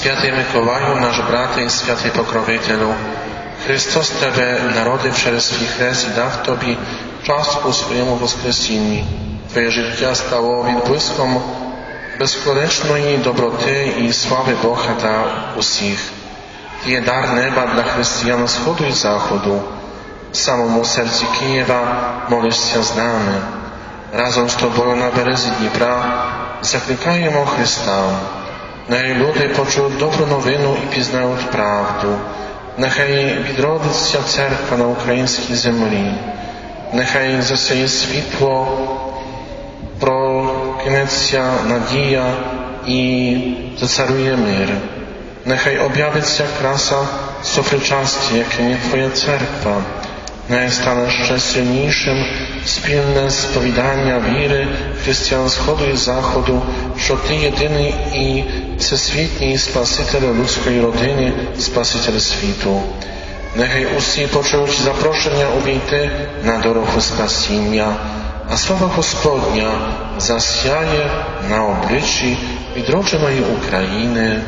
Święty Mikołaju, nasz braty i święty pokrowicielu, Chrystus Tebe narody wszystkich raz i da w Tobie czas ku swojemu woskresieniu. Twoje życie stało odbłyską bezsłonecznej dobroty i sławy Boga dla wszystkich. Ty dar nieba dla chrześcijan wschodu i zachodu. Samomu sercu Kijewa modlisz się z nami. Razem z Tobą na berezy Dnipra zaklikają o Chrysta. Нехай люди почують добру новину і пізнають правду. Нехай відродиться церква на українській землі. Нехай засяє світло, прокинеться надія і зацарує мир. Нехай об'явиться краса сопричасті, яким є Твоя церква. Нехай стане ще сильнішим спільне сповідання віри християн Сходу і Заходу, що Ти єдиний і всесвітній Спаситель людської родини, Спаситель світу. Нехай усі почують запрошення увійти на дорогу спасіння, а слава Господня засяє на обличчі відродженої України.